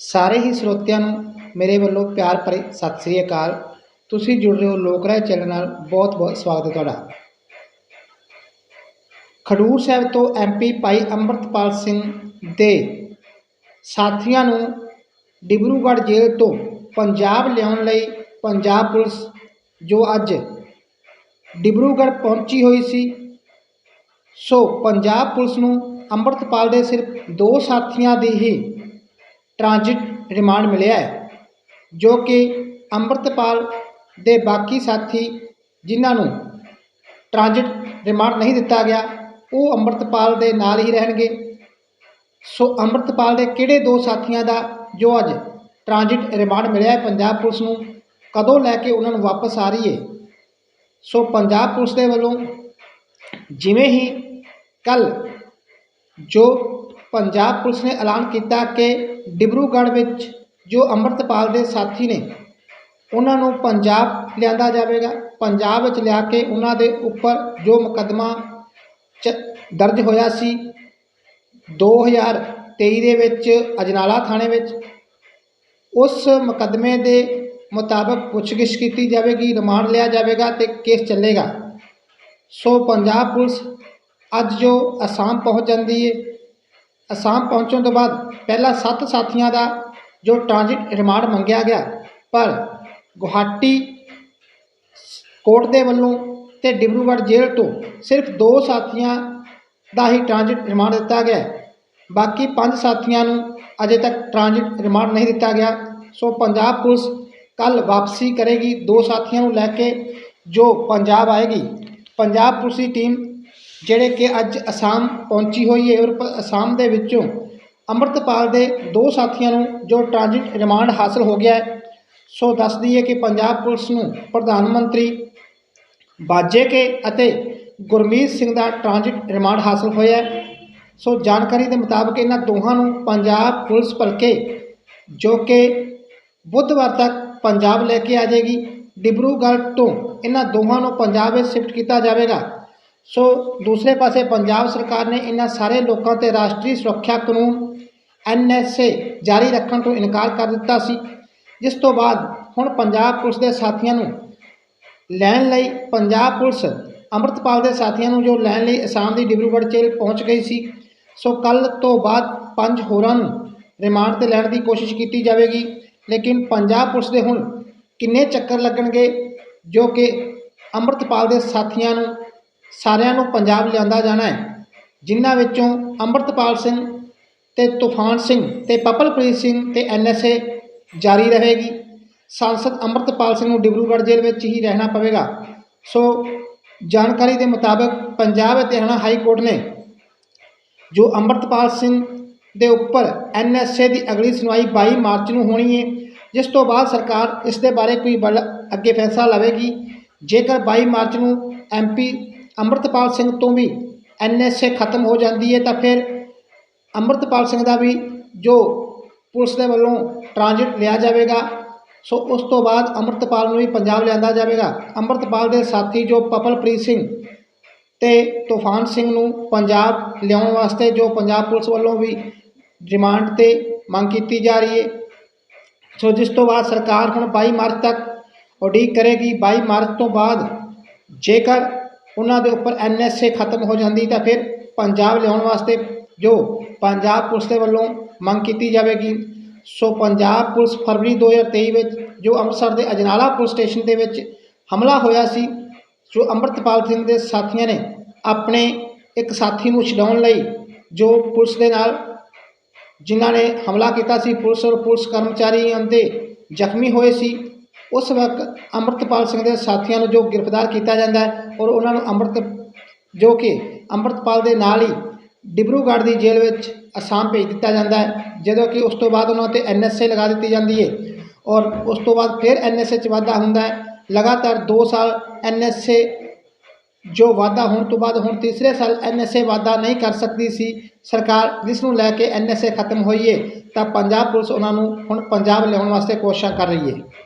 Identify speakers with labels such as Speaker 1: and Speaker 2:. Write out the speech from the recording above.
Speaker 1: ਸਾਰੇ ਹੀ ਸਰੋਤਿਆਂ ਨੂੰ ਮੇਰੇ ਵੱਲੋਂ ਪਿਆਰ ਭਰੇ ਸਤਿ ਸ੍ਰੀ ਅਕਾਲ। ਤੁਸੀਂ ਜੁੜ ਰਹੇ ਹੋ ਲੋਕ ਰਾਏ ਚੈਨਲ ਨਾਲ। ਬਹੁਤ ਬਹੁਤ ਸਵਾਗਤ ਹੈ ਤੁਹਾਡਾ। ਖਡੂਰ ਸਾਹਿਬ ਤੋਂ ਐਮਪੀ ਭਾਈ ਅੰਮ੍ਰਿਤਪਾਲ ਸਿੰਘ ਦੇ ਸਾਥੀਆਂ ਨੂੰ ਡਿਬਰੂਗੜ੍ਹ ਜੇਲ੍ਹ ਤੋਂ ਪੰਜਾਬ ਲਿਆਉਣ ਲਈ ਪੰਜਾਬ ਪੁਲਿਸ ਜੋ ਅੱਜ ਡਿਬਰੂਗੜ੍ਹ ਪਹੁੰਚੀ ਹੋਈ ਸੀ, ਸੋ ਪੰਜਾਬ ਪੁਲਿਸ ਨੂੰ ਅੰਮ੍ਰਿਤਪਾਲ ਦੇ ਸਿਰਫ ਦੋ ਸਾਥੀਆਂ ਦੀ ਹੀ ਟ੍ਰਾਂਜ਼ਿਟ ਰਿਮਾਂਡ ਮਿਲਿਆ ਹੈ, ਜੋ ਕਿ ਅੰਮ੍ਰਿਤਪਾਲ ਦੇ ਬਾਕੀ ਸਾਥੀ ਜਿਨ੍ਹਾਂ ਨੂੰ ਟ੍ਰਾਂਜ਼ਿਟ ਰਿਮਾਂਡ ਨਹੀਂ ਦਿੱਤਾ ਗਿਆ, ਉਹ ਅੰਮ੍ਰਿਤਪਾਲ ਦੇ ਨਾਲ ਹੀ ਰਹਿਣਗੇ। ਸੋ ਅੰਮ੍ਰਿਤਪਾਲ ਦੇ ਕਿਹੜੇ ਦੋ ਸਾਥੀਆਂ ਦਾ ਜੋ ਅੱਜ ਟ੍ਰਾਂਜ਼ਿਟ ਰਿਮਾਂਡ ਮਿਲਿਆ ਹੈ, ਪੰਜਾਬ ਪੁਲਿਸ ਨੂੰ ਕਦੋਂ ਲੈ ਕੇ ਉਹਨਾਂ ਨੂੰ ਵਾਪਸ ਆ ਰਹੀ ਹੈ? ਸੋ ਪੰਜਾਬ ਪੁਲਿਸ ਦੇ ਵੱਲੋਂ ਜਿਵੇਂ ਹੀ ਕੱਲ ਜੋ ਪੰਜਾਬ ਪੁਲਿਸ ਨੇ ਐਲਾਨ ਕੀਤਾ ਕਿ ਡਿਬਰੂਗੜ੍ਹ ਵਿੱਚ ਜੋ ਅੰਮ੍ਰਿਤਪਾਲ ਦੇ ਸਾਥੀ ਨੇ, ਉਹਨਾਂ ਨੂੰ ਪੰਜਾਬ ਲਿਆਂਦਾ ਜਾਵੇਗਾ। ਪੰਜਾਬ ਵਿੱਚ ਲਿਆ ਕੇ ਉਹਨਾਂ ਦੇ ਉੱਪਰ ਜੋ ਮੁਕੱਦਮਾ ਚ ਦਰਜ ਹੋਇਆ ਸੀ 2023 ਦੇ ਵਿੱਚ ਅਜਨਾਲਾ ਥਾਣੇ ਵਿੱਚ, ਉਸ ਮੁਕੱਦਮੇ ਦੇ ਮੁਤਾਬਕ ਪੁੱਛਗਿੱਛ ਕੀਤੀ ਜਾਵੇਗੀ, ਰਿਮਾਂਡ ਲਿਆ ਜਾਵੇਗਾ ਤੇ ਕੇਸ ਚੱਲੇਗਾ। ਸੋ ਪੰਜਾਬ ਪੁਲਿਸ ਅੱਜ ਜੋ ਅਸਾਮ ਪਹੁੰਚ ਜਾਂਦੀ ਹੈ ਅਸਾਮ ਪਹੁੰਚਣ ਤੋਂ ਬਾਅਦ ਪਹਿਲਾਂ ਸੱਤ ਸਾਥੀਆਂ ਦਾ ਜੋ ਟ੍ਰਾਂਜ਼ਿਟ ਰਿਮਾਂਡ ਮੰਗਿਆ ਗਿਆ, ਪਰ ਗੁਹਾਟੀ ਕੋਰਟ ਦੇ ਵੱਲੋਂ ਤੇ ਡਿਬਰੂਗੜ੍ਹ ਜੇਲ੍ਹ ਤੋਂ ਸਿਰਫ ਦੋ ਸਾਥੀਆਂ ਦਾ ਹੀ ਟ੍ਰਾਂਜ਼ਿਟ ਰਿਮਾਂਡ ਦਿੱਤਾ ਗਿਆ। ਬਾਕੀ ਪੰਜ ਸਾਥੀਆਂ ਨੂੰ ਅਜੇ ਤੱਕ ਟ੍ਰਾਂਜ਼ਿਟ ਰਿਮਾਂਡ ਨਹੀਂ ਦਿੱਤਾ ਗਿਆ। ਸੋ ਪੰਜਾਬ ਪੁਲਿਸ ਕੱਲ ਵਾਪਸੀ ਕਰੇਗੀ। ਦੋ ਸਾਥੀਆਂ ਨੂੰ ਲੈ ਕੇ ਜੋ ਪੰਜਾਬ ਆਏਗੀ, ਪੰਜਾਬ ਪੁਲਿਸ ਦੀ ਟੀਮ ਜਿਹੜੇ ਕਿ ਅੱਜ ਅਸਾਮ ਪਹੁੰਚੀ ਹੋਈ ਹੈ ਔਰ ਅਸਾਮ ਦੇ ਵਿੱਚੋਂ ਅੰਮ੍ਰਿਤਪਾਲ ਦੇ ਦੋ ਸਾਥੀਆਂ ਨੂੰ ਜੋ ਟ੍ਰਾਂਜ਼ਿਟ ਰਿਮਾਂਡ ਹਾਸਲ ਹੋ ਗਿਆ ਹੈ, ਸੋ ਦੱਸ ਦਈਏ ਕਿ ਪੰਜਾਬ ਪੁਲਿਸ ਨੂੰ ਪ੍ਰਧਾਨ ਮੰਤਰੀ ਬਾਜੇ ਕੇ ਅਤੇ ਗੁਰਮੀਤ ਸਿੰਘ ਦਾ ਟ੍ਰਾਂਜ਼ਿਟ ਰਿਮਾਂਡ ਹਾਸਲ ਹੋਇਆ ਹੈ। ਸੋ ਜਾਣਕਾਰੀ ਦੇ ਮੁਤਾਬਕ ਇਹਨਾਂ ਦੋਹਾਂ ਨੂੰ ਪੰਜਾਬ ਪੁਲਿਸ ਭਲਕੇ ਜੋ ਕਿ ਬੁੱਧਵਾਰ ਤੱਕ ਪੰਜਾਬ ਲੈ ਕੇ ਆ ਜਾਏਗੀ। ਡਿਬਰੂਗੜ੍ਹ ਤੋਂ ਇਹਨਾਂ ਦੋਹਾਂ ਨੂੰ ਪੰਜਾਬ ਵਿੱਚ ਸ਼ਿਫਟ ਕੀਤਾ ਜਾਵੇਗਾ। ਸੋ ਦੂਸਰੇ ਪਾਸੇ ਪੰਜਾਬ ਸਰਕਾਰ ਨੇ ਇਹਨਾਂ ਸਾਰੇ ਲੋਕਾਂ ਤੇ ਰਾਸ਼ਟਰੀ ਸੁਰੱਖਿਆ ਕਾਨੂੰਨ ਐਨਐਸਏ ਜਾਰੀ ਰੱਖਣ ਤੋਂ ਇਨਕਾਰ ਕਰ ਦਿੱਤਾ ਸੀ, ਜਿਸ ਤੋਂ ਬਾਅਦ ਹੁਣ ਪੰਜਾਬ ਪੁਲਿਸ ਦੇ ਸਾਥੀਆਂ ਨੂੰ ਲੈਣ ਲਈ ਪੰਜਾਬ ਪੁਲਿਸ ਅੰਮ੍ਰਿਤਪਾਲ ਦੇ ਸਾਥੀਆਂ ਨੂੰ ਜੋ ਲੈਣ ਲਈ ਅਸਾਮ ਦੀ ਡਿਬਰੂਗੜ੍ਹ ਜੇਲ੍ਹ ਪਹੁੰਚ ਗਈ ਸੀ, ਸੋ ਕੱਲ ਤੋਂ ਬਾਅਦ ਪੰਜ ਹੋਰਾਂ ਨੂੰ ਰਿਮਾਂਡ ਤੇ ਲੈਣ ਦੀ ਕੋਸ਼ਿਸ਼ ਕੀਤੀ ਜਾਵੇਗੀ, ਲੇਕਿਨ ਪੰਜਾਬ ਪੁਲਿਸ ਦੇ ਹੁਣ ਕਿੰਨੇ ਚੱਕਰ ਲੱਗਣਗੇ, ਜੋ ਕਿ ਅੰਮ੍ਰਿਤਪਾਲ ਦੇ ਸਾਥੀਆਂ ਨੂੰ ਸਾਰਿਆਂ ਨੂੰ ਪੰਜਾਬ ਲਿਆਂਦਾ ਜਾਣਾ ਹੈ। ਜਿਨ੍ਹਾਂ ਵਿੱਚੋਂ ਅੰਮ੍ਰਿਤਪਾਲ ਸਿੰਘ ਤੇ ਤੂਫਾਨ ਸਿੰਘ ਤੇ ਪਪਲਪ੍ਰੀਤ ਸਿੰਘ ਤੇ ਐਨਐਸਏ ਜਾਰੀ ਰਹੇਗੀ। ਸੰਸਦ ਅੰਮ੍ਰਿਤਪਾਲ ਸਿੰਘ ਨੂੰ ਡਿਬਰੂਗੜ੍ਹ ਜੇਲ੍ਹ ਵਿੱਚ ਹੀ ਰਹਿਣਾ ਪਵੇਗਾ। ਸੋ ਜਾਣਕਾਰੀ ਦੇ ਮੁਤਾਬਕ ਪੰਜਾਬ ਅਤੇ ਹਰਿਆਣਾ ਹਾਈ ਕੋਰਟ ਨੇ ਜੋ ਅੰਮ੍ਰਿਤਪਾਲ ਸਿੰਘ ਦੇ ਉੱਪਰ ਐਨਐਸਏ ਦੀ ਅਗਲੀ ਸੁਣਵਾਈ 22 ਮਾਰਚ ਨੂੰ ਹੋਣੀ ਹੈ ਜਿਸ ਤੋਂ ਬਾਅਦ ਸਰਕਾਰ ਇਸ ਦੇ ਬਾਰੇ ਕੋਈ ਬਲ ਅੱਗੇ ਫੈਸਲਾ ਲਵੇਗੀ। ਜੇਕਰ 22 ਮਾਰਚ ਨੂੰ ਐਮਪੀ ਅੰਮ੍ਰਿਤਪਾਲ ਸਿੰਘ ਤੋਂ ਵੀ ਐਨਐਸਏ ਖਤਮ ਹੋ ਜਾਂਦੀ ਹੈ, ਤਾਂ ਫਿਰ ਅੰਮ੍ਰਿਤਪਾਲ ਸਿੰਘ ਦਾ ਵੀ ਜੋ ਪੁਲਿਸ ਦੇ ਵੱਲੋਂ ਟ੍ਰਾਂਜ਼ਿਟ ਲਿਆ ਜਾਵੇਗਾ, ਸੋ ਉਸ ਤੋਂ ਬਾਅਦ ਅੰਮ੍ਰਿਤਪਾਲ ਨੂੰ ਵੀ ਪੰਜਾਬ ਲਿਆਂਦਾ ਜਾਵੇਗਾ। ਅੰਮ੍ਰਿਤਪਾਲ ਦੇ ਸਾਥੀ ਜੋ ਪਪਲਪ੍ਰੀਤ ਸਿੰਘ ਤੇ ਤੂਫਾਨ ਸਿੰਘ ਨੂੰ ਪੰਜਾਬ ਲਿਆਉਣ ਵਾਸਤੇ ਜੋ ਪੰਜਾਬ ਪੁਲਿਸ ਵੱਲੋਂ ਵੀ ਰਿਮਾਂਡ ਤੇ ਮੰਗ ਕੀਤੀ ਜਾ ਰਹੀ ਹੈ, ਸੋ ਜਿਸ ਤੋਂ ਬਾਅਦ ਸਰਕਾਰ ਹੁਣ 22 ਮਾਰਚ ਤੱਕ ਉਡੀਕ ਕਰੇਗੀ। 22 ਮਾਰਚ ਤੋਂ ਬਾਅਦ ਜੇਕਰ ਉਹਨਾਂ ਦੇ ਉੱਪਰ ਐਨਐਸਏ ਖਤਮ ਹੋ ਜਾਂਦੀ ਤਾਂ ਫਿਰ ਪੰਜਾਬ ਲਿਆਉਣ ਵਾਸਤੇ ਜੋ ਪੰਜਾਬ ਪੁਲਿਸ ਦੇ ਵੱਲੋਂ ਮੰਗ ਕੀਤੀ ਜਾਵੇਗੀ। ਸੋ ਪੰਜਾਬ ਪੁਲਿਸ ਫਰਵਰੀ 2023 ਵਿੱਚ ਜੋ ਅੰਮ੍ਰਿਤਸਰ ਦੇ ਅਜਨਾਲਾ ਪੁਲਿਸ ਸਟੇਸ਼ਨ ਦੇ ਵਿੱਚ ਹਮਲਾ ਹੋਇਆ ਸੀ, ਜੋ ਅੰਮ੍ਰਿਤਪਾਲ ਸਿੰਘ ਦੇ ਸਾਥੀਆਂ ਨੇ ਆਪਣੇ ਇੱਕ ਸਾਥੀ ਨੂੰ ਛਡਾਉਣ ਲਈ ਜੋ ਪੁਲਿਸ ਦੇ ਨਾਲ ਜਿਨ੍ਹਾਂ ਨੇ ਹਮਲਾ ਕੀਤਾ ਸੀ, ਪੁਲਿਸ ਔਰ ਪੁਲਿਸ ਕਰਮਚਾਰੀ ਦੇ ਜ਼ਖਮੀ ਹੋਏ ਸੀ। ਉਸ ਵਕਤ ਅੰਮ੍ਰਿਤਪਾਲ ਸਿੰਘ ਦੇ ਸਾਥੀਆਂ ਨੂੰ ਜੋ ਗ੍ਰਿਫਤਾਰ ਕੀਤਾ ਜਾਂਦਾ ਹੈ ਔਰ ਉਹਨਾਂ ਨੂੰ ਅੰਮ੍ਰਿਤ, ਜੋ ਕਿ ਅੰਮ੍ਰਿਤਪਾਲ ਦੇ ਨਾਲ ਹੀ ਡਿਬਰੂਗੜ੍ਹ ਦੀ ਜੇਲ੍ਹ ਵਿੱਚ ਅਸਾਮ ਭੇਜ ਦਿੱਤਾ ਜਾਂਦਾ ਹੈ, ਜਦੋਂ ਕਿ ਉਸ ਤੋਂ ਬਾਅਦ ਉਹਨਾਂ ਤੇ ਐਨਐਸਏ ਲਗਾ ਦਿੱਤੀ ਜਾਂਦੀ ਹੈ ਔਰ ਉਸ ਤੋਂ ਬਾਅਦ ਫਿਰ ਐਨਐਸਏ 'ਚ ਵਾਧਾ ਹੁੰਦਾ ਹੈ, ਲਗਾਤਾਰ 2 ਸਾਲ ਐਨਐਸਏ ਜੋ ਵਾਧਾ ਹੋਣ ਤੋਂ ਬਾਅਦ ਹੁਣ ਤੀਸਰੇ ਸਾਲ ਐਨਐਸਏ ਵਾਧਾ ਨਹੀਂ ਕਰ ਸਕਦੀ ਸੀ, ਸਰਕਾਰ ਜਿਸ ਨੂੰ ਲੈ ਕੇ ਐਨਐਸਏ ਖਤਮ ਹੋਈ ਹੈ, ਤਾਂ ਪੰਜਾਬ ਪੁਲਿਸ ਉਹਨਾਂ ਨੂੰ ਹੁਣ ਪੰਜਾਬ ਲਿਆਉਣ ਵਾਸਤੇ ਕੋਸ਼ਿਸ਼ਾਂ ਕਰ ਰਹੀ ਹੈ।